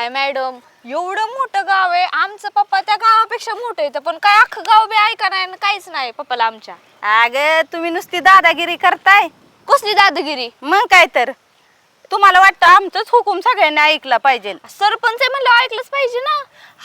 काय मॅडम? एवढं मोठं गाव आहे. आमचं पप्पा त्या गावापेक्षा मोठं येतं पण काय अख्खं गाव बी ऐका नाही आणि काहीच नाही पप्पाला आमच्या. अग तुम्ही नुसती दादागिरी करताय. कसली दादागिरी? मग काय तर. तुम्हाला वाटतं आमचंच हुकूम सगळ्यांनी ऐकला पाहिजे. सरपंच आहे म्हणलं ऐकलंच पाहिजे ना.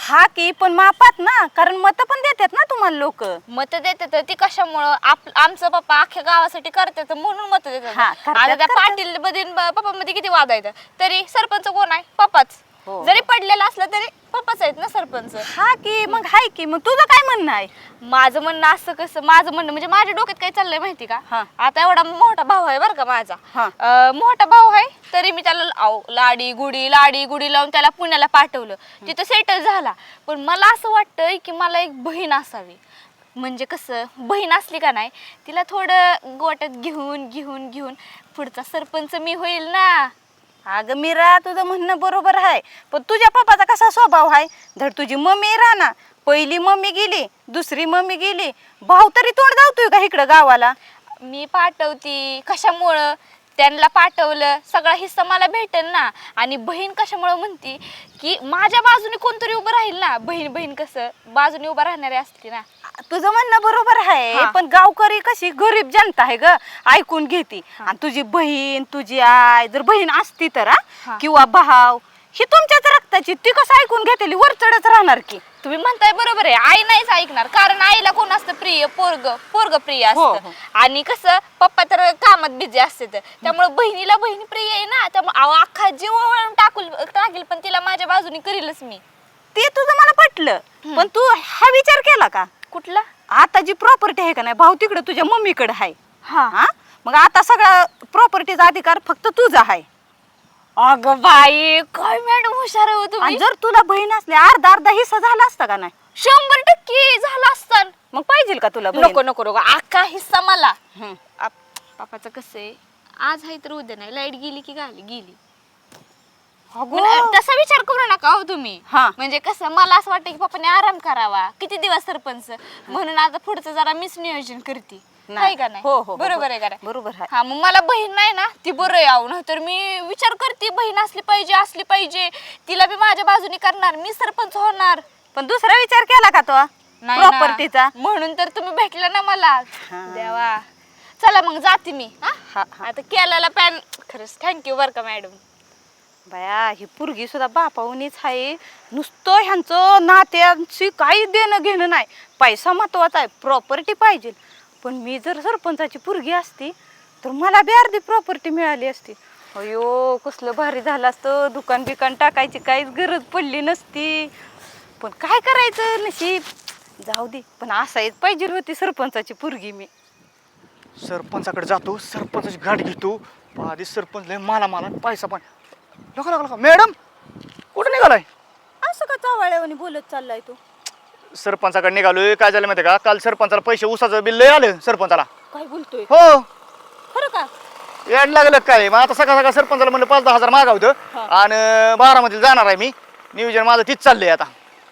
हा की पण मापात ना कारण मत पण देतात ना तुम्हाला लोक. मत देतात तर ती कशामुळं? आप आमचं पप्पा अख्ख्या गावासाठी करतात म्हणून मत हा, देतात करतात, आता त्या करतात. पाटील मध्ये पप्पा मध्ये किती वाद आहेत? तरी सरपंच कोण आहे? पप्पाच. हो. जरी पडलेलं असलं तरी पप्पाच आहेत ना सरपंच. हा की मग हाय की मग तुझं काय म्हणणं आहे? माझं म्हणणं असं कसं माझं म्हणणं म्हणजे माझ्या डोक्यात काय चाललंय माहिती का? हा. आता एवढा मोठा भाऊ आहे बरं का माझा. हा. अं, मोठा भाऊ आहे तरी मी त्याला आव, लाडी गुडी लाडी गुडी लावून त्याला पुण्याला पाठवलं. तिथं सेटल झाला. पण मला असं वाटतंय की मला एक बहीण असावी. म्हणजे कसं बहीण असली का नाही तिला थोडं गोट्यात घेऊन घेऊन घेऊन पुढचा सरपंच मी होईल ना. अगं मीरा तुझं म्हणणं बरोबर आहे. पण तुझ्या पप्पाचा कसा स्वभाव आहे? धड तुझी मम्मी राहणार. पहिली मम्मी गेली दुसरी मम्मी गेली. भाऊ तरी तोंड धावतोय का इकडं गावाला? मी पाठवती. कशामुळं? त्यांना पाठवलं सगळा हिस्सा मला भेटेल ना. आणि बहीण कशामुळं म्हणती की माझ्या बाजूने कोणतरी उभं राहील ना. बहीण बहीण कसं? बाजूने उभं राहणारी असते ना. तुझं म्हणणं बरोबर आहे हा. पण गावकरी कशी गरीब जनता आहे ग ऐकून घेती. आणि तुझी बहीण तुझी आई जर बहीण असती तर हा, हा. किंवा भाव ही तुमच्याच रक्ताची ती कसं ऐकून घेतली? वर चढच राहणार की. तुम्ही म्हणताय बरोबर आहे. आई नाहीच ऐकणार. कारण आईला कोण असतं? प्रिय पोरग पोरग प्रिय हो, असतं. हो. आणि कसं पप्पा तर कामात बिझी असते तर त्यामुळे बहिणीला बहीण प्रिय आहे ना. त्यामुळे अहो, अख्खा जीव ओवाळून टाकूल टाकील पण तिला माझ्या बाजूने करीलच मी. ते तुझं मला पटलं. पण तू हा विचार केला का? कुठला? आता जी प्रॉपर्टी आहे का नाही भाऊ तिकडे तुझ्या मम्मीकडे आहे. हा. हा? मग आता सगळा प्रॉपर्टीचा अधिकार फक्त तुझा आहे. अगं बाई काय मॅडम हुशार हो आणि तुम्ही जर तुला बहीण असली अर्धा अर्धा हिस्सा झाला असता का नाही? शंभर टक्के झाला असतं. मग पाहिजे का तुला बहीण? नको नको नको. अख्खा हिस्सा मला. हम्म. आप- पापाचं कसं आहे? आज आहे तर उद्या नाही. लाइट गेली की गाली? गेली. अगो. पण तसा विचार करू नका हो तुम्ही. हा. म्हणजे कसं मला असं वाटतं की पप्पाने आराम करावा. किती दिवस सरपंच? म्हणून आता पुढचं जरा मिस नियोजन करते. नाही. का नाही हो, हो, हो, बरोबर आहे का नाही? बरोबर आहे. हा मग मला बहीण नाही ना ती बरं यावं नाही तर मी विचार करते बहीण असली पाहिजे असली पाहिजे तिला बी माझ्या बाजूने करणार मी सरपंच होणार पण दुसरा विचार केला का तो नाही ना. प्रॉपर्टीचा म्हणून तर तुम्ही भेटला ना मला हा. देवा चला मग जाते मी हा? हा, हा. आता केलेला पॅन खरंच थँक्यू बरं का मॅडम बाया ही पोरगी सुद्धा बापावणीच आहे नुसतं ह्यांचं नात्यांशी काही देणं घेणं नाही पैसा महत्त्वाचा आहे प्रॉपर्टी पाहिजे पण मी जर सरपंचाची पोरगी असती तर मला बी अर्धी प्रॉपर्टी मिळाली असती. अयो कसलं भारी झालं असतं. दुकान बिकान टाकायची काहीच गरज पडली नसती. पण काय करायचं नशीब? जाऊ दे. पण असायच पाहिजे होती सरपंचाची पोरगी मी. सरपंचाकडे जातो सरपंचाची गाठ घेतो. आधी सरपंच लय मला मला पैसा पण लका लका मॅडम कुठं निघालाय? असं का चावाळ्यावानी बोलत चाललाय तू? सरपंचाकडे निघालोय. काय झालं माहिती का? काल सरपंचाला पैसे उसाचं बिल लय आलं सरपंचाला. काय बोलतोय? हो. खरं का? याड लागलं काय? मग आता सकाळ सकाळ सरपंचाला म्हणलं पाच दहा हजार मागावतं हा. आणि बारामतीला जाणार आहे मी. नियोजन माझं तीच चाललंय आता.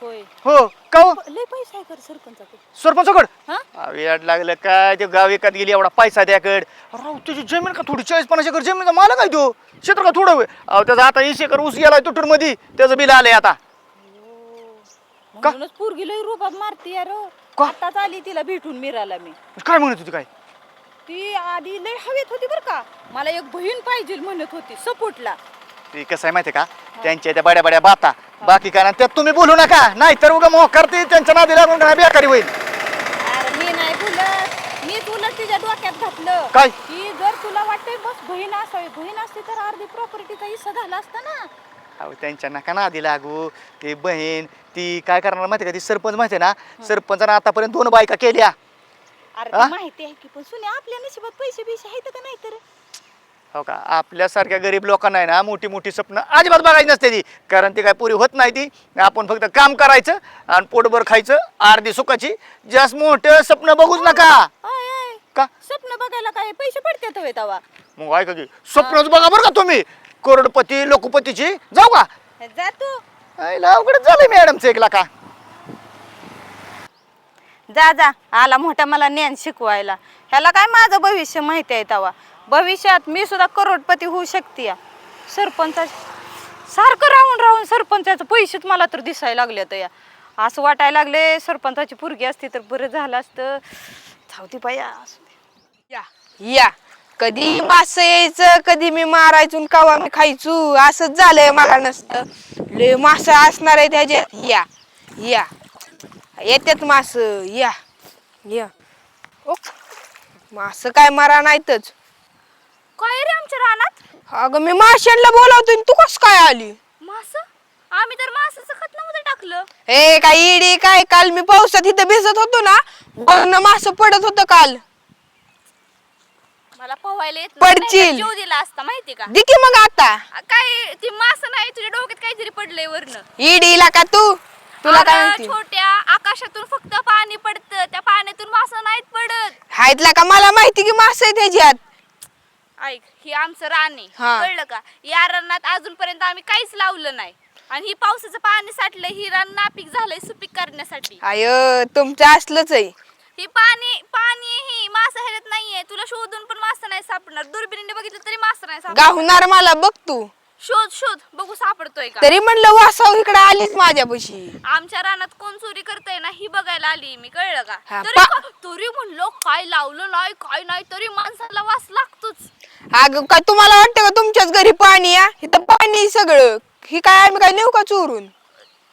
होय. हो. का हो? लय पैसा आहे कर सरपंचाकडे. सरपंचाकड? हा? याड लागलं काय? ते गाव एकात गेली एवढा पैसा त्याकड. राव तुझी जमीन का थोडी? चाळीस पन्नास एकर जमीन मला काय तो. क्षेत्र का थोडं? होय? अहो त्याचा आता वीस एकर ऊस गेलाय तुटूरमध्ये त्याचं बिल आलंय आता. का? म्हणूनच पोरगी लय रुबाब मारती यार का? आताच आली तिला भेटून मिराला मी. काय म्हणत होती काय? ती आधी लय हवेत होती बर का. मला एक बहीण पाहिजे म्हणत होती सपोर्टला. ते कसं आहे माहिती का? त्यांच्या त्या बड्या बड्या बाता. बाकी नाही त्यात तुम्ही बोलू नका. नाही तर उगा मोह करते त्यांच्या नादी लागून बेकारी होईल? अरे मी नाही बोलत. मी तुला तिच्या डोक्यात घातलं. काय? की जर तुला वाटतंय बस बहीण असावी बहीण असती तर अर्धी प्रॉपर्टीचा हिस्सा झाला असता ना. अहो त्यांच्या नका नादी लागू. ती बहीण ती काय करणार माहिती का? ती सरपंच माहिती ना? सरपंचानं आतापर्यंत दोन बायका केल्या. अरे हा? ते माहिती आहे की पण सुने आपल्या नशिबात पैसे बिसे आहेत का नाही तर? हो का? आपल्यासारख्या गरीब लोकांना आहे ना मोठी मोठी स्वप्न अजिबात बघायची नसते ती. कारण ती काय पुरी होत नाही ती. आपण फक्त काम करायचं आणि पोटभर खायचं अर्धी सुखाची. जास्त मोठं स्वप्न बघूच नका. आय आय का? स्वप्न बघायला काय? पैसे पडतात होय तवा मग ऐका की स्वप्नच बघा बरं का तुम्ही. करोडपती लोकपतीची? जाऊ का? जा तू आईला अवघडच झालंय मॅडमचं एक लाखा. जा जा. आला मोठा मला ज्ञान शिकवायला. ह्याला काय माझं भविष्य माहिती आहे तवा? भविष्यात मी सुद्धा करोडपती होऊ शकते सरपंचा सारखं राहून राहून सरपंचाचं पैसेच मला तर दिसायला लागले तर या असं वाटायला लागले सरपंचाची पुरगी असती तर बरं झालं असतं. जाऊ बाया असू दे. या या. कधी मास यायचं कधी मी मारायचो आणि कवा मी खायचो असंच झालंय मला नसतं. लय मास असणार आहे त्याच्यात या या. येतात मास. या या. मास काय मारा नाहीतच. काय रे आमच्या रानात? अगं मी माशांना बोलावतोय आणि तू कस काय आली? मास? आम्ही तर मासाचं खत नव्हतं टाकलं. ए काय इडी काय? काल मी पावसात इथं भिजत होतो ना वरनं मास पडत होतं काल. मला पोहायला येत पडशील. नाही, जीव दिला असता माहिती का? दे की मग आता. आ, काय ती मास नाही तुझ्या डोक्यात काहीतरी पडलंय वरनं. इडीला का तू? तुला काय म्हणते छोट्या आकाशातून फक्त पाणी पडतं. त्या पाण्यातून मास नाहीत पडत. हायतला का? मला माहिती की मास आहे त्याच्यात ऐक ही आमचं रान आहे हा. कळलं का? या रानात अजूनपर्यंत आम्ही काहीच लावलं नाही. आणि ही पावसाचं पाणी साठलंय ही रान नापीक झालंय सुपीक करण्यासाठी. आय तुमचं असलंच आहे. ही पाणी पाणी ही मासा ह्याच्यात नाहीये. तुला शोधून पण मासा नाही सापडणार. दुर्बिणीने बघितलं तरी मासा नाही सापडणार. गावणार मला बघ तू. शोध शोध. बघू सापडतोय का? तरी म्हणलं वासाव इकडे आलीच माझ्यापाशी. आमच्या रानात कोण चोरी करतय ना ही बघायला आली मी. कळलं का? हा, तरी पा- का- तरी म्हणलं काय लावलं नाही काय नाही तरी माणसाला वास लागतोच. अगं काय तुम्हाला वाटतं का तुमच्याच घरी पाणी या इथं पाणी आहे सगळं. ही काय आम्ही काय नेऊ का चोरून?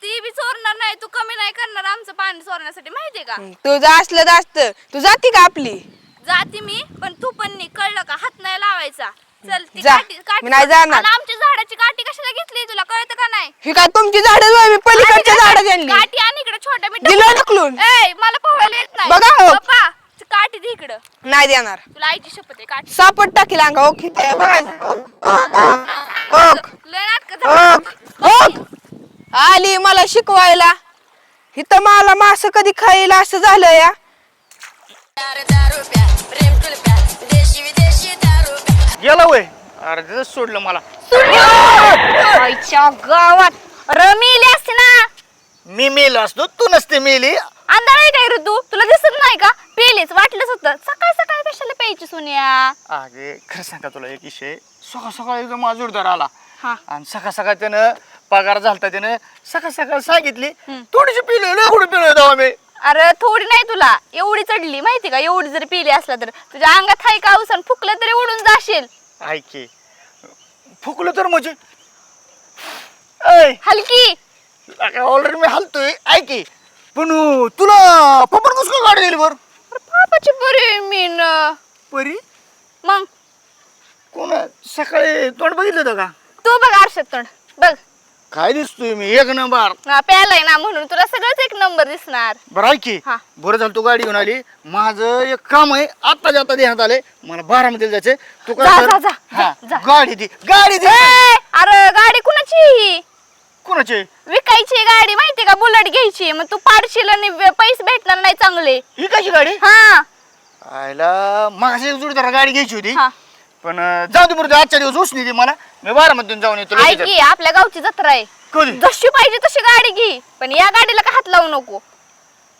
ती बी चोरणार नाही तू कमी नाही करणार आमचं पाणी चोरण्यासाठी माहितीये का? तुझं असलं तर असतं. तू जाती का आपली? जाते मी पण तू पण नाही कळलं का? हात नाही लावायचा. चल ती जा. काठी काठी मी नाही. जाणार. आणि आमच्या झाडाची काठी कशाला घेतली? तुला कळतं का नाही? ही काय तुमची झाडं मी पलीकडच्या झाडं आणली काठी आणि इकडे छोट्या मी दिलं ढकलून. ए मला पोहायला येत नाही. बघा हो. पप्पा ती काठी दे इकडं. नाही देणार. तुला आईची शपथ आहे काठी. सापट टाकील अंगा ओके. आली मला शिकवायला. इथं मला मास कधी खायला असं झालं या. गेला वय. अरे तिथंच सोडलं मला. आईच्या गावात रमीली असते ना. मी मेल असतो तू नसते मेली. अंधार आहे काय ऋतू तुला दिसत नाही का? पेलेच वाटलंच होतं. सकाळ सकाळ कशाला प्यायची सोनिया? अगे खरं सांगा तुला एक विषय. सकाळ सकाळ एकदम माजूरदार आला. हा. आणि सकाळ सकाळ त्यानं पगार झालता त्यानं सकाळ सकाळ सांगितली थोडीशी पिलो थोडी पिलो तेव्हा मी अरे थोडी नाही तुला एवढी चढली माहिती का? एवढी जरी पिली असला तर तुझ्या अंगात हाय का उसन फुकलं तरी उडून जाशील. ऐके फुकलं तर म्हणजे? ऐ. हलकी. ऑलरेडी मी हलतोय ऐके पण अं, तुला पप्पा कसं काय गाडी दिली बर पापाची बरी मीन परी? मग? कोण सकाळी तोंड बघितलं होतं का? तू बघ आरशात तोंड. बघ. काय दिसतोय मी? एक नंबर. हा, प्यालाय ना म्हणून तुला सगळंच एक नंबर दिसणार. बरं ऐक की. हा. बरं झालं तू गाडी घेऊन आली. माझं एक काम आहे आता जाता देण्यात आले मला बारामतीला जायचंय. तू जा, काय जा, जा, हा, जा. गाडी दे गाडी दे. ए, अरे गाडी कुणाची? ही कोणाचे? विकायची गाडी माहिती का? बुलेट घ्यायची मग तू पाडशील आणि वे- पैसे भेटणार नाही चांगले. ही कशी गाडी? हा. आयला मागाशी एक जोडीदार गाडी घ्यायची होती. हा. पण अं, जाऊ दे आजच्या दिवस उसनी दे मला. मी बारामतीतून जाऊन येतो ऐक लगेच. की, आपल्या गावची जत्रा आहे. कधी? जशी पाहिजे तशी गाडी घे पण या गाडीला का हात लावू नको?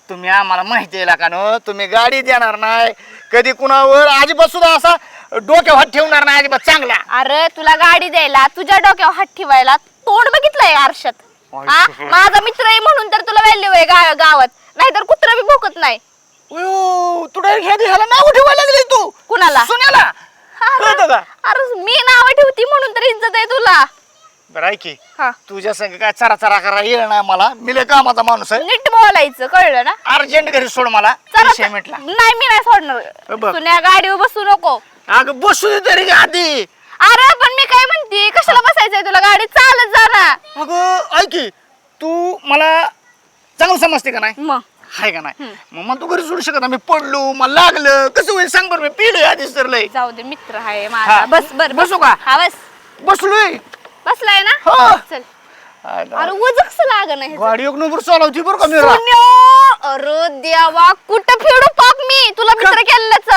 तुम्ही आम्हाला माहिती आहे का नो तुम्ही गाडी देणार नाही. कधी कुणावर अजिबात सुद्धा असा डोक्यावर हात ठेवणार नाही अजिबात चांगला. अरे तुला गाडी द्यायला तुझ्या डोक्यावर हात ठेवायला तोंड बघितलंय आरशात. हा? माझा मित्र आहे म्हणून तर तुला व्हॅल्यू आहे गा- गावात. नाहीतर कुत्रा बी भोकत नाही. अयो, तू डायरेक्ट ह्या ह्याला नाव ठेवायला लागली तू. कुणाला? सुन्याला कळतं का? अरे मी नाव ठेवती म्हणून तर इज्जत आहे तुला. बरं ऐक की. हा. तुझ्या संग काय चरा चरा करा येईल ना मला. मी लय कामाचा माणूस आहे. नीट बोलायचं कळलं ना? अर्जंट घरी सोड मला. चला विषय मिटला. नाही मी नाही सोडणार. बघ. तुला गाडीवर बसू नको. अगं बसू दे तरी का आधी. अरे पण मी काय म्हणते? कशाला बसायचंय तुला? गाडी चालत जा ना. अगं ऐक की. तू मला चांगलं समजते का नाही? मग? हाय का नाही? मग मला तू घरी सोडू शकत नाही. मी पडलो मला लागलं. कसं होईल? सांग बरं मी पिलोय आधीच तर लय. जाऊ दे मित्र आहे हा. माझा बस बर बसू. का? हा बस. बसलोय. बसलाय ना? हा. चल. अरे वजकस लाग ना गाडी एक नंबर चालवती बरं का मी रा- अरे देवा कुठं फिरू पाक मी? तुला मित्र केलेलंच.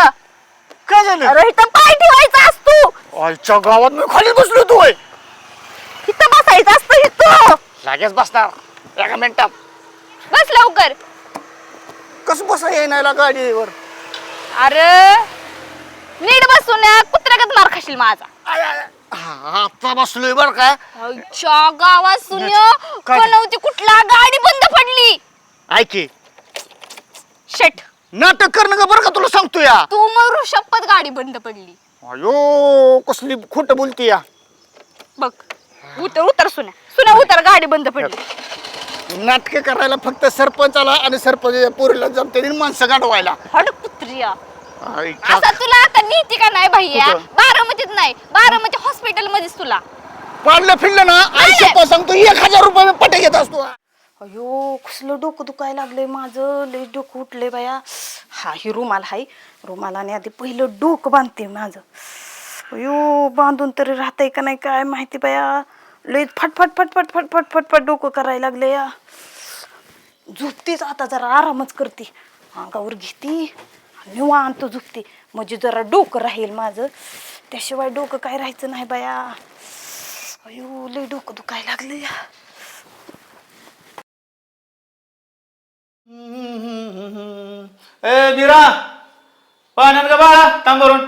काय झालं? अरे इथं पाय ठेवायचा असतो आजच्या गावात मी खाली बसलो तू होय. इथं बसायचं असतं इथं. लगेच बसणार. एका मिनिटात. बस लवकर. कसं बसा येणार गाडीवर? अरे नीट बसून कुत्र्यागत मार खाशील माझा. आय, आय, हा, आता बसलोय बर का? आईच्या गावात सुन्य काय? बनवती कुठला? गाडी बंद पडली. ऐके शेट नाटक करणं का बरं का तुला सांगतो या? तू मरू शपथ गाडी बंद पडली. अयो कसली खोट बोलती या? बघ उतर उतर सुन्या. सुन्या उतर गाडी बंद पडली. नाटक करायला फक्त सरपंचाला आणि सरपंच पोरीला जमते आणि माणसं गाठवायला हड कुत्रिया. आईच्या- आता तुला आता नीती का नाही भैया कुठं? बारामतीत नाही. बारामती हॉस्पिटल मध्येच तुला. पाडलं फिरलं ना आयुष्य पण सांगतो एक हजार रुपये मी पटे घेत असतो. अयो कसलं डोकं दुखायला लागलंय माझं. लय डोकं उठलंय बाया. हा ही रुमाल हाय. रुमालाने आधी पहिलं डोकं बांधते माझं. अयो बांधून तरी राहतंय का नाही काय माहिती बाया. लय फटफट फटफट फटफट फटफट डोकं करायला लागले या. झोपतीच आता जरा आरामच करते. अंगावर घेते निवांत झोपते. म्हणजे जरा डोकं राहील माझं. त्याशिवाय डोकं काय राहायचं नाही बाया. अयो लय डोकं दुखायला लागले या. ए बिरा! पाण्यात का बाळा? काम करून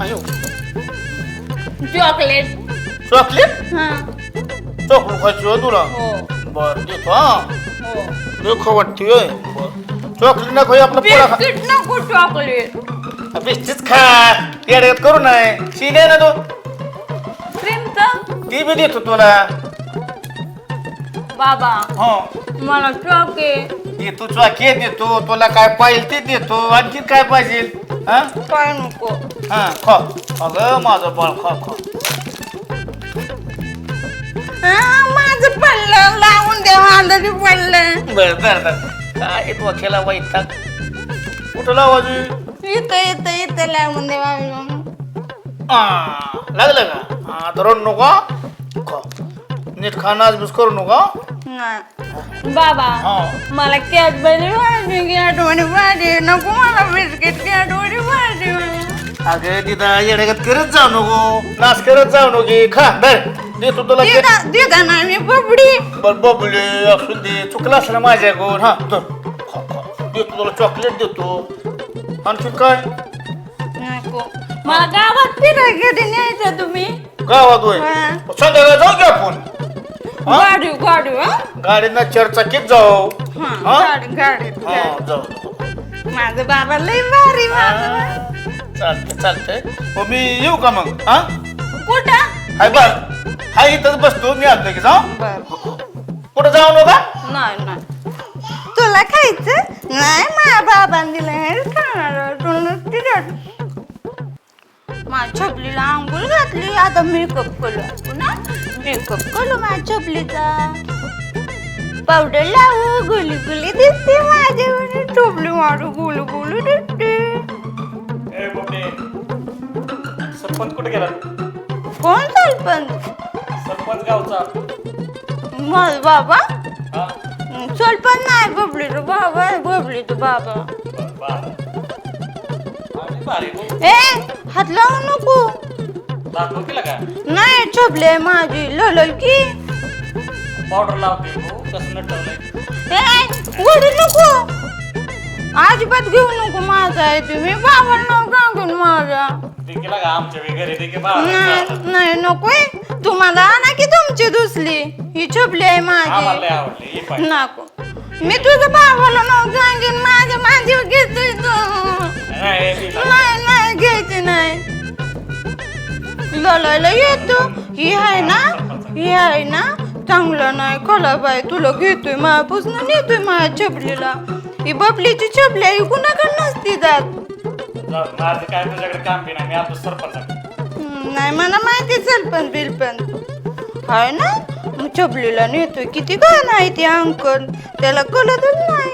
अयो. चॉकलेट. चॉकलेट? चॉकलेट खायची हो तुला? बर देतो हा. देखो वाटते होय. बर. चॉकलेट नको हे आपलं पोळा खा नको चॉकलेट. बिस्कीट खा. येड्यात करू नये. शिले ना तू. क्रीमचं ती बी देतो तुला. बाबा हो. मला चॉकलेट देतो चॉके देतो. तुला काय पाहिजे ते देतो. आणखी काय पाहिजे? हा? काय नको हा खा. अगं माझं बाळ खा खा. माझं पडलं. लावून द्या आलं पडलं. बर बर बर. काय तू अखेला वाईट कुठं लावायची? इथं इथं इथं लावून द्या आ, लागलं का? हा तर नको खा. नीट खा नाचबीस करू नको बाबा हा. मला कॅडबरी पाहिजे कॅडबरी पाहिजे नको मला बिस्किट कॅडबरी पाहिजे अगं तिथं येण्यागत करत जाऊ नको. नाच करत जाऊ नको. खा बर देतो तुला के- देता ना मी पपडी बर बबले असू दे. चुकलं असलं माझ्याकडून. हा तर खा खा. देतो तुला चॉकलेट देतो. आणखी काय? नको. मला गावात फिरायला कधी न्यायचं तुम्ही? गावात होय. हा. संध्याकाळी जाऊ की आपण? गाडी गाडी हा? गाडीनं चारचाकीत जाऊ. हा? गाडी गाडी हा जाऊ. माझं बाबा लय भारी माझं चालतंय चालतंय. हो मी येऊ का मग? हा? कुठं? हाय बर. हाय इथंच बसतो. मी आलो की जाऊ. कुठं जाऊ नका? नाही नाही. तुला खायचं? नाही माझ्या बाबांनी दिलं खाणार तुला रड. माझ्या छपलीला आंघोळ घातली. आता मेकअप करू हा? मेकअप करू माझ्या छपलीचा पावडर लावू. गुली गुली दिसते माझ्या टोपली मारू. गुलू गुलू दिसते. सरपंच कुठे गेला? कोण सरपंच? सरपंच गावचा. माझ बाबा? हा. सरपंच नाही बबलीचं बाबा. आहे बबलीचं बाबा. भारी. ए हात लावू नको. दाखव केला का? नाही छपले माझी ललल की. पावडर लावते भाऊ कसं नटवलंय ए ओढू नको. अजिबात घेऊ नको माझा आहे तुम्ही. बाबा नाव सांगून माझा ते केला का आमच्या वेळी घरी ते की नाही नाही नकोय. तुम्हाला आणा की तुमची दुसरी. ही छपली आहे आम्हाला माझी. लय आवडले हे पाहिजे. नको. मी तुझं बाबाला नाव सांगेन माझ्या माझी घेतोय तो. नाही. नाही घ्यायची नाही. ललायला येतो. ही आहे ना ही आहे ना. चांगलं नाही खराब आहे तुला घेतोय माझ्यापासून नेतोय माझ्या छपलीला ही बबलीची छपली आहे कुणाकडे नसती जात. जाऊ, माझं काय तुझ्याकडे काम बी नाही मी आपलं सरपंच आहे. हम्म, नाही मला माहिती चल पण बिल पण आहे ना? मग छपलीला नेतोय. किती घाण आहे ती अंकल. त्याला कळतच नाही?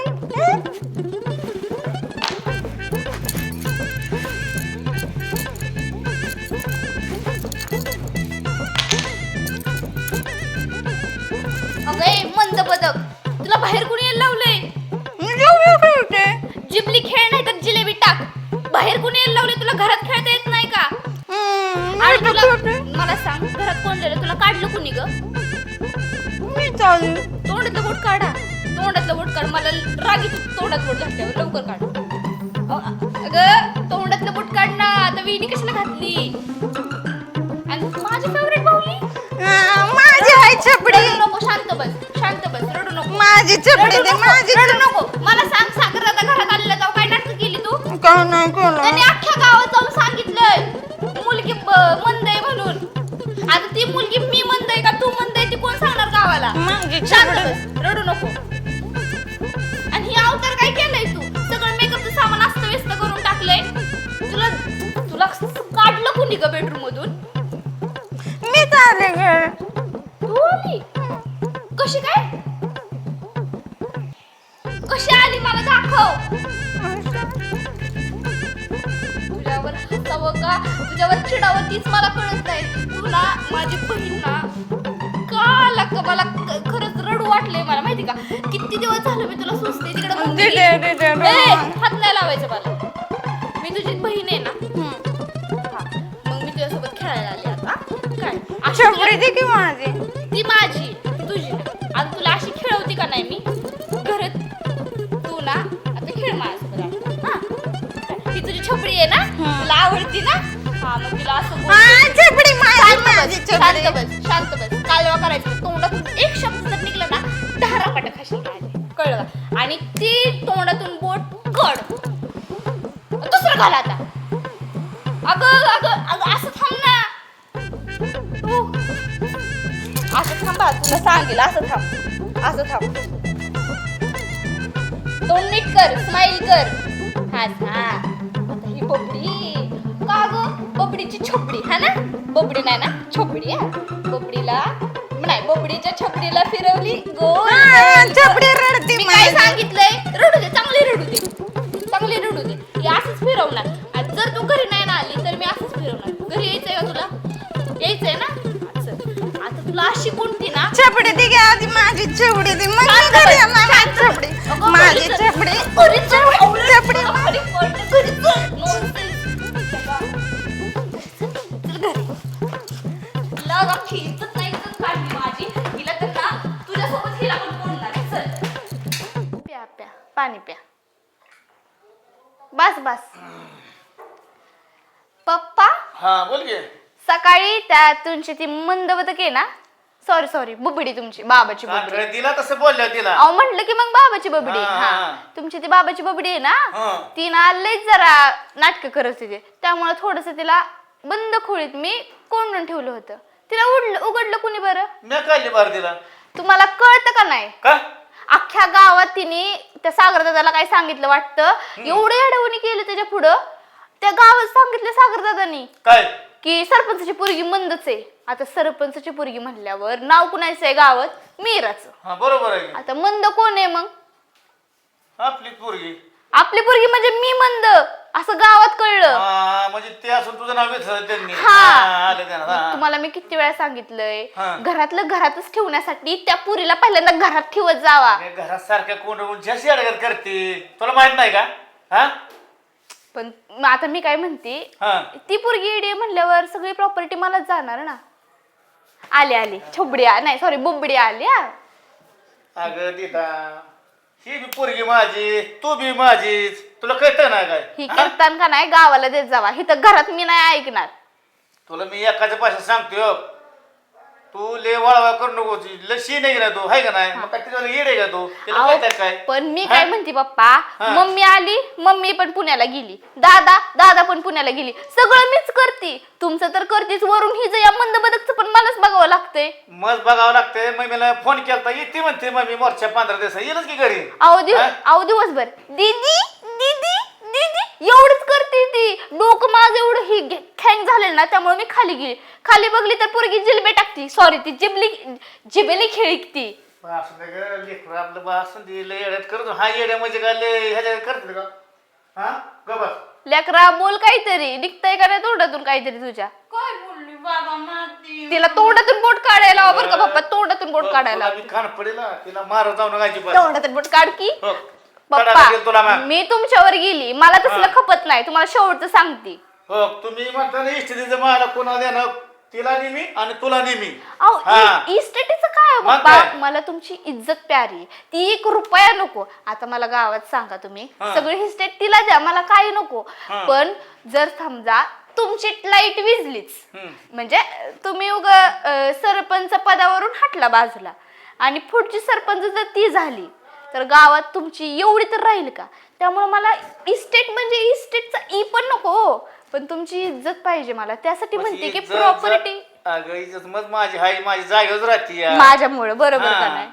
अगं मंद बदक. तुला बाहेर कुणी यायला लावलंय? मी जेवढे खेळते जिबली खेळ नाही तर जिलेबी टाक. बाहेर कुणी यायला लावलंय? तुला घरात खेळता येत नाही का? हम्म, आणि मी तुला खेळते मला सांग घरात कोण लिहिलं तुला काढलं कुणी ग? चालू. तोंडातलं बोट काढा. तोंडातलं बोट काढ. मला रागी तोंडात बोट घातल्यावर. लवकर काढ. अगं तोंडातलं बुट काढ ना. आता विणी कशाला घातली? आणि माझी फेवरेट बाहुली? माझी आई छपडी. रडू नको शांत बस. शांत बस. रडू नको. माझी छपडी रडू दे नको, माझी रडू नको. मला सांग सागर दादा घरात आलेला तेव्हा काय नाटक केली तू? काय नाही केलं त्यांनी शांत बस. रडू नको. आणि ही अवतार काय केलंय तू? सगळं मेकअपचं सामान असतं व्यस्त करून टाकलंय. तुला तुला काढलं कुणी ग बेडरूम मधून मी चालले गे. तू आली कशी काय? कशी आली मला दाखव. तुझ्यावर हसावं का? तुझ्यावर चिडावं तीच मला कळत नाही. तुला माझी बहीण माहिती का? किती दिवस झालं मी तुला सुचते? तिकडे मग दे, गेली. दे, दे, दे. ए, हात नाही लावायचं मला. मी तुझी बहीण आहे ना. हा. मग मी तुझ्यासोबत खेळायला आली आता. काय? अशी तुला- छपडी दे की माझी? ती माझी. तुझी. आणि तुला अशी खेळवती का नाही मी? घरात तू ना आता खेळ माझ्यासोबत आता, हा? ती तुझी छपडी आहे ना? तुला आवडती ना? हा मग तिला असं बोल. हा, माझी शांत माझी बस, शांत बस शांत बस. कालवा करायचं. तोंडातून एक शब्द आणि ती तोंडातून बोट कड दुसरं घाल आता. अगं अगं अगं असं थांब ना. असं थांबा तुला सांगेल असं थांब. असं थांब. तोंड नीट कर स्माइल कर. हा हा. आता ही बबडी. का ग? बबडीची छपडी हा ना? बबडी नाही ना? छपडी हा. बबडीला नाही बबडीच्या छपडीला फिरवली. गोल. छपडी रडती पण प्या. बस बस पप्पा हा बोल सकाळी त्या तुमची ती मंदवतक आहे ना सॉरी सॉरी बुबडी तुमची. बाबाची बुबडी. तिला तसं तिला. अहो म्हटलं की मग बाबाची बबडी. हा, हा. हा. तुमची ती बाबाची बबडी आहे ना. ती ना लईच जरा नाटक करत होती. त्यामुळे थोडस तिला बंद खोलीत मी कोंडून ठेवलं होतं. तिला उडलं उघडलं कुणी बरं? मी काढली बार तिला. तुम्हाला कळतं का नाही? का? अख्ख्या गावात तिने त्या सागर दादाला काय सांगितलं वाटतं? एवढं अडवणी केलं त्याच्या पुढं. त्या गावात सांगितलं सागर दादानी काय? की सरपंचाची पोरगी मंदच आहे. आता सरपंचाची पोरगी म्हणल्यावर नाव कुणाचं आहे गावात? मीराचं. हा बरोबर आहे की. आता मंद कोण आहे मग? आपली पोरगी. आपली पोरगी म्हणजे मी मंद. असं गावात कळलं. हा म्हणजे ते असून तुझं नाव त्यांनी. हा. हा, आलं हा. तुम्हाला मी किती वेळा सांगितलंय हा. घरातलं घरातच ठेवण्यासाठी त्या पुरीला पहिल्यांदा घरात ठेवत जावा. अरे घरात सारख्या कोण जास्त अडगत करते. तुला माहीत नाही का? हा? पण आता मी काय म्हणते हा. ती पोरगी म्हणल्यावर सगळी प्रॉपर्टी मलाच जाणार ना. आली आली छोबडी आ- नाही सॉरी बुबडी आली हा. अगं दिदा ही बी पोरगी माझी तू बी माझीच तुला कळतं ना काय ही? कीर्तन का नाही गावाला देत जावा ही तर घरात मी नाही ऐकणार तुला मी एकाच्या भाषा सांगतोय. तू ले वळवा करू नको लशी नाही ना तू हाय का नाही? मग काय येड आहे का तू? तिला अहो, माहीत आहे काय? पण मी? काय म्हणते पप्पा. मम्मी आली मम्मी पण पुण्याला गेली. दादा दादा पण पुण्याला गेली. सगळं मीच करते. तुमचं तर करतेच वरून ही या मंद बदकचं पण मलाच बघावं लागतंय. मग बघावं लागतंय. मग मला फोन केला येते म्हणते मग मी मोर्चा पंधरा दिवस येईलच की घरी? अहो दिव हा? अहो दिवसभर. दीदी दीदी दीदी एवढंच करते ती. डोकं माझं एवढं ही खॅंग झालेलं ना त्यामुळे मी खाली गेली. खाली बघली तर पोरगी जिलबे टाकती. सॉरी ती जिबली जिबेली खेळी ती असं नाही गं, लेकरं आपलं बा असं ते लय येड्यात करतो हा येड्या म्हणजे काय लय ह्याच्या करते का? हा? ग बस. लेकरा बोल काहीतरी. निघतंय का नाही तोंडातून काहीतरी तुझ्या? काय बोलली बाबा माझी तिला तोंडातून बोट काढायला लावा बरं का पप्पा? तोंडातून बोट काढायला. तुला मी कान पडेल हा, तिला मारत जाऊ नका अजिबात. तोंडातून बोट काढ की. हो. तुला पप्पा मग. मी तुमच्यावर गेली मला तसलं हा. खपत नाही तुम्हाला शेवटचं सांगते हो तुम्ही म्हणता ना मला कोणाला देणं तिला नेहमी आणि तुला नेहमी अहो हा. इस्टेटीचं काय मग काय? मला तुमची इज्जत प्यारी आहे. ती एक रुपया नको आता मला गावात सांगा तुम्ही हा. सगळी इस्टेट तिला द्या मला काही नको हा. पण जर समजा तुमची लाइट विजलीच हम्म. म्हणजे तुम्ही उग सरपंच पदावरून हटला बाजूला आणि पुढची सरपंच जर ती झाली तर गावात तुमची एवढी तर राहील का? त्यामुळे मला इस्टेट म्हणजे इस्टेटचा ई पण नको हो. पण तुमची इज्जत पाहिजे मला. त्यासाठी म्हणते की प्रॉपर्टी अगं इज्जत मग माझी हाय माझी जागेवर राहते या. माझ्यामुळे बरोबर का हा. नाही?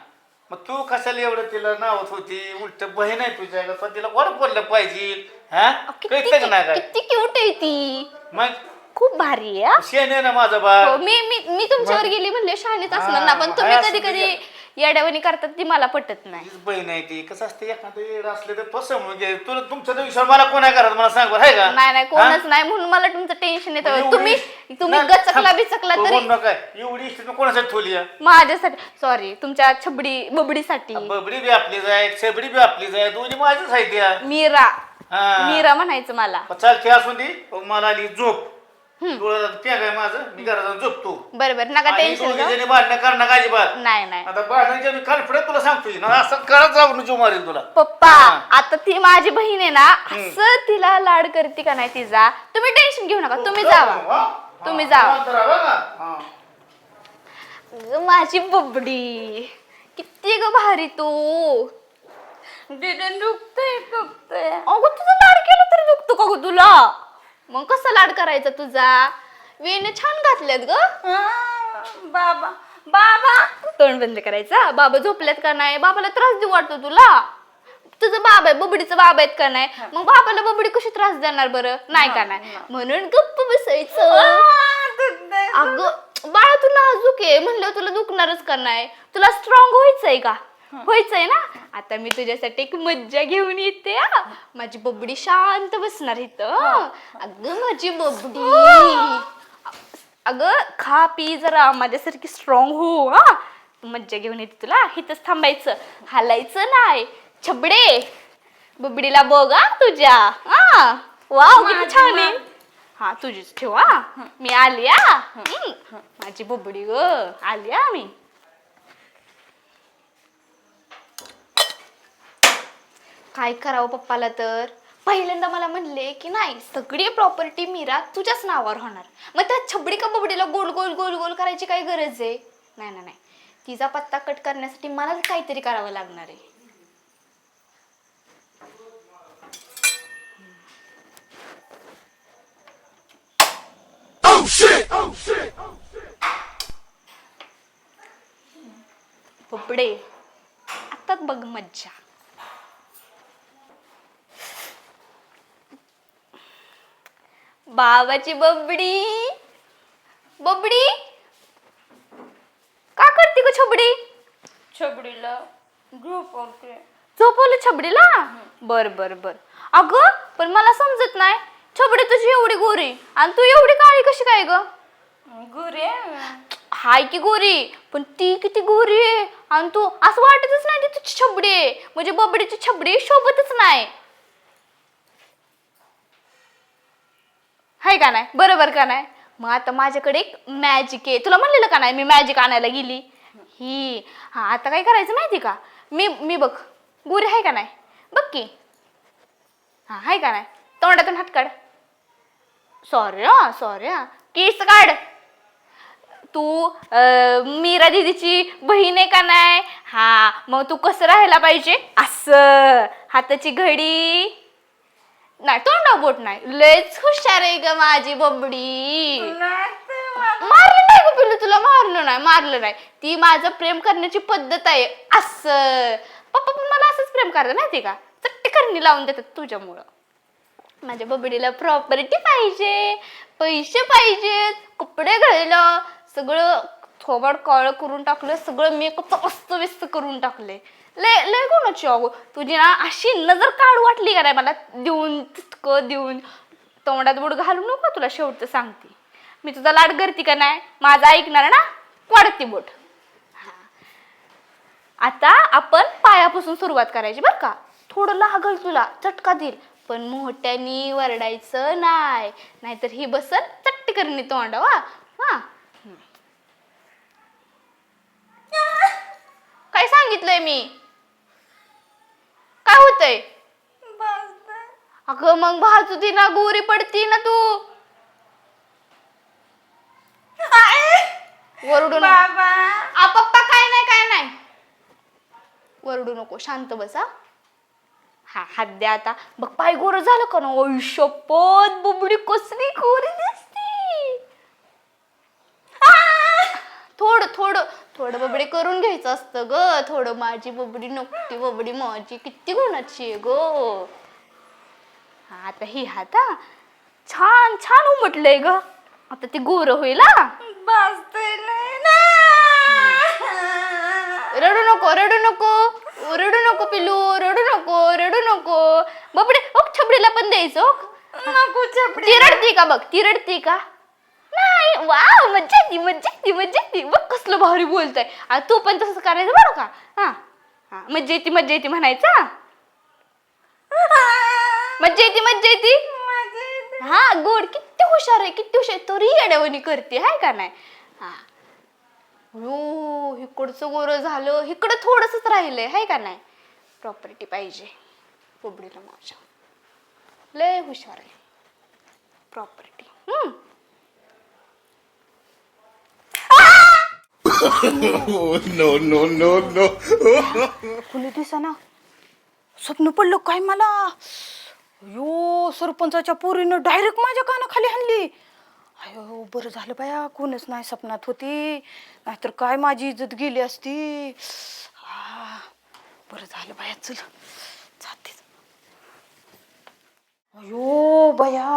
मग तू कशाला एवढं तिला नावत होती? उलट बहीण आहे तुझ्या पण तिला वर बोललं पाहिजे. हा? किती क्यूट आहे ती. मग? खूप भारी आहे हा. शेण आहे ना माझा हो, बा मी मी मी तुमच्यावर गेली म्हणले शाळेत असणार ना पण हा, तुम्ही कधी कधी येड्यावणी करतात ती मला पटत नाही. बहीण आहे ती. कसं असते एखादं येड असले तर तो समजून घे तुला तुमच्या विषयावर मला कोण आहे करत? मला सांग बरं आहे का? नाही नाही? कोणच नाही. म्हणून मला तुमचं टेन्शन येतं. एवढी- तुम्ही तुम्ही नाही, गचकला थांब. बिचकला तू तरी बोलू नका. एवढी इष्ट कोणासाठी ठेवली आहे? माझ्यासाठी सॉरी तुमच्या छबडी बबडीसाठी. बबडी बी आपलीच आहे. शेबडी बी आपलीच आहे. दोन्ही माझीच आहे त्या मीरा. हा. मीरा म्हणायचं मला. चालते असून दे. मग मला आली झोप. डोळ्यात पॅग आहे माझं मी घरात जाऊन झोपतो. बरोबर नका आणि टेन्शन दोघी जणी भांडणं करणं का अजिबात? नाही नाही. आता भांडणाच्या मी कॉन्फिडन्स तुला सांगतोय ना असं करत जाऊ जीव मारेल तुला. पप्पा हा. आता ती माझी बहीण आहे ना असं तिला लाड करते का नाही तिचा तुम्ही टेन्शन घेऊ नका तुम्ही जावा. हा? तुम्ही हा, जावा. बघा. हा. अगं, माझी बबडी किती ग भारी तू. दुखतंय दुखतंय. अगं तुझं लाड केलं तर दुखतो का ग तुला? मग कसं लाड करायचा तुझा? वेणे छान घातल्यात ग. बाबा बाबा. तोंड बंद करायचा? बाबा झोपल्यात का नाही? बाबाला त्रास देऊ वाटतो तुला? तुझं बाबा आहे बबडीचं बाबा आहेत का नाही? मग बाबाला बबडी कशी त्रास देणार बरं? नाही का नाही? म्हणून गप्प बसायचं. अगं बाळा तू नाजूक आहे. म्हणलं तुला दुखणारच का नाही? तुला स्ट्रॉंग व्हायचंय का? व्हायचंय ना? आता मी तुझ्यासाठी एक मज्जा घेऊन येते हा. माझी बबडी शांत बसणार इथं. अगं माझी बबडी. अगं खा पी जरा. माझ्यासारखी स्ट्रॉंग हो हा. मज्जा घेऊन येते तुला. इथंच थांबायचं. हालायचं नाही. छबडे. बबडीला बघ हा तुझ्या. हा. वाव किती छान आहे. हा तुझीच ठेव हा. मी आली हा. हम्म. माझी बबडी ग. आली हा मी. काय करावं पप्पाला तर? पहिल्यांदा मला म्हणले की नाही सगळी प्रॉपर्टी मीरा तुझ्याच नावावर होणार. मग त्या छबडी का बबडीला गोल गोल गोल गोल करायची काय गरज आहे? नाही नाही नाही. तिचा पत्ता कट करण्यासाठी मलाच काहीतरी करावं लागणार आहे. पपडे आताच बघ मज्जा. बाबाची बबडी. बबडी? का करते ग छबडी? छबडीला झोपवते झोपवलं छबडीला? बर बर बर. अगं पण मला समजत नाही. छबडी तुझी एवढी गोरी. आणि तू एवढी काळी कशी काय ग? गुरे हाय की गोरी पण ती किती गोरी आहे. आणि तू असं वाटतच नाही ती तुझी छबडी आहे. म्हणजे बबडीची छबडी शोभतच नाही. हाय का नाही? बरोबर का नाही? मग आता माझ्याकडे एक मॅजिक आहे. तुला म्हणलेलं का नाही मी मॅजिक आणायला गेली? ही हा आता काय करायचं माहिती का? मी मी बघ गुरी आहे का नाही? बघ की. हा आहे का नाही? तोंडातून हात काढ. सॉरी हा सॉरी हा. केस काढ. तू मीरा दिदीची बहीण आहे का नाही? हा मग तू कसं राहायला पाहिजे? असं. हाताची घडी. नाही तोंडा बोट नाही. लयच हुशार आहे ग माझी बबडी. मारलं नाही ग पिल्लू तुला मारलं नाही मारलं नाही. ती माझं प्रेम करण्याची पद्धत आहे. असं. पप्पा पण मला असंच प्रेम करतात माहिती का? चट्टी करणी लावून देतात तुझ्यामुळं. माझ्या बबडीला प्रॉपर्टी पाहिजे पैसे पाहिजेत कपडे घालायला सगळं थोबड काळं करून टाकलं सगळं मेकअपचं अस्त व्यस्त करून टाकले लय लय कोणाची अगो तुझी ना अशी नजर काढू वाटली का नाही मला देऊन तितकं देऊन तोंडात बुड घालू नको तुला शेवटचं सांगते? मी तुझा लाड करते का नाही माझं ऐकणार ना वाढते बोट. आता आपण पायापासून सुरुवात करायची बरं का. थोडं लागल तुला चटका देईल. पण मोठ्यानी वरडायचं नाही नाहीतर ही बसल चट्टी करणे तोंडा वा हा. काय सांगितलंय मी? काय होतंय? अगं मग भाजू दे ना गोरी पडती ना तू. वरडू पप्पा काय नाही काय नाही. वरडू नको शांत बसा हा. हात द्या आता. बघ पाय गोर झालं का ना? शपथ बुबडी कसली गोरी दिसती. थोडं थोडं. थोडं बबडी करून घ्यायचं असतं ग. थोडं माझी बबडी नकटी बबडी माझी. किती गुणाची आहे ग. आता ही हात हा छान छान उमटलंय ग. आता ती गोर होईल हा. रडू नको रडू नको. रडू नको पिलू रडू नको रडू नको. बबडे ओक छबडीला पण द्यायचं ओक. ती रडती का बघ ती रडती का? वा मज्जा येते मज्जा येते मज्जा येते बघ कसलं भारी बोलतय. आणि तू पण तसंच करायचं बरं का? हा. हा मज्जा येते मज्जा येते म्हणायचा. मज्जा येते मज्जा येते. हा गोड किती हुशार आहे किती हुशार आहे. तरी येड्यावणी करते हाय का नाही? हा. हो इकडचं गोरं झालं इकडं थोडंसंच राहिलंय हाय का नाही? प्रॉपर्टी पाहिजे. पोबडीला माझ्या लय हुशार आहे. Property no no no no कुणी फुले स्वप्न पडलं काय मला? यो सरपंचाच्या पोरीनं डायरेक्ट माझ्या कानाखाली हाणली अयो बरं झालं बाया कोणच नाही सपनात होती. नाहीतर काय माझी इज्जत गेली असती? आ, बरं झालं बाया चल. जाते. अयो बया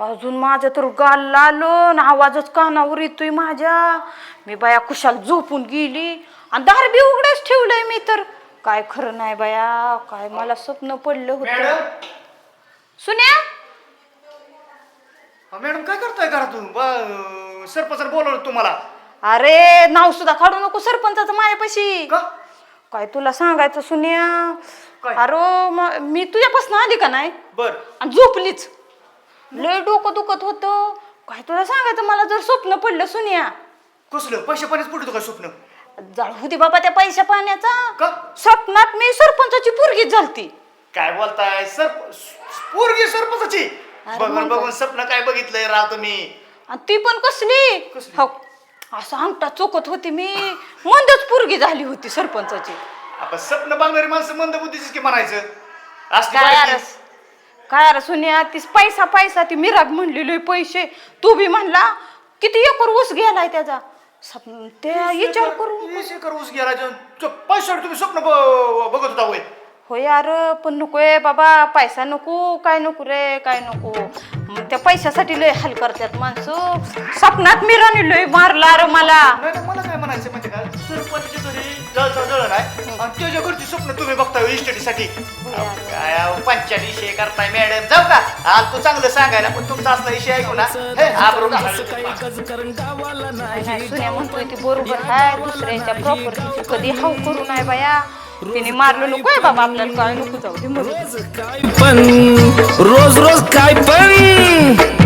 अजून माझं तर गाल लालो ना आवाजच कानावर येतोय माझ्या. मी बाया कुशाल झोपून गेली आणि दार बी उघडच ठेवलंय मी तर. काय खरं नाही बाया काय मला स्वप्न पडलं होतं. सुन्या? मॅडम काय करताय घरातून? सरपंच बोलवलं तुम्हाला. अरे नाव सुद्धा काढू नको सरपंचाचं मायापाशी. का? काय तुला सांगायचं सुन्या? काय? अरे म- मी तुझ्यापासून आली का नाही? बर. आणि झोपलीच. लय डोकं दुखत होतं. काय तुला सांगायचं मला जर स्वप्न पडलं सुनिया. कसलं? पैसे पाण्याच पडतो काय स्वप्न? जाळ होती बाबा त्या पैशा पाण्याचा. का? स्वप्नात मी सरपंचाची पोरगीच झालती. काय बोलताय? सर पोरगी सरपंचाची? बघून मग बघून स्वप्न काय बघितलंय राव तुम्ही? आणि ती पण कसली? कसली? हो असं अंगठा चोकत होती मी. मंदच पोरगी झाली होती सरपंचाची. आपण स्वप्न बघणारी माणसं मंद बुद्धीची की म्हणायचं? काय. अरस काय अरे सुनिया ती पैसा पैसा ती मिराग म्हणलेली पैसे. तू बी म्हणला किती एकर ऊस गेलाय त्याचा? सप- ते विचार करू वीस एकर ऊस गेला पैशावर तुम्ही स्वप्न ब- बघत होता होय. हो यार पण नकोय बाबा पैसा नको काय नको रे काय नको. मग त्या पैशासाठी लय हाल करतात माणसं. स्वप्नात मिराने लय मारला रे मला. नाही मला काय म्हणायचं माहिती का? सरपंचची घरी जळचं जळण आहे आणि त्याच्या घरची स्वप्न तुम्ही बघताय इस्टेटीसाठी काय पंचायत विषय करताय मॅडम जाऊ का? आज तू चांगलं सांगायला पण तुमचा असला विषय ऐकू ना हे आबरू घालायला नाही, सुन्या म्हणतोय ती बरोबर आहे दुसऱ्याच्या प्रॉपर्टीची कधी हाव करू नाही बाया. तिने मारलं नको आहे बाबा आपल्याला काय नको जाऊ दे मरू दे. पण रोज रोज काय पण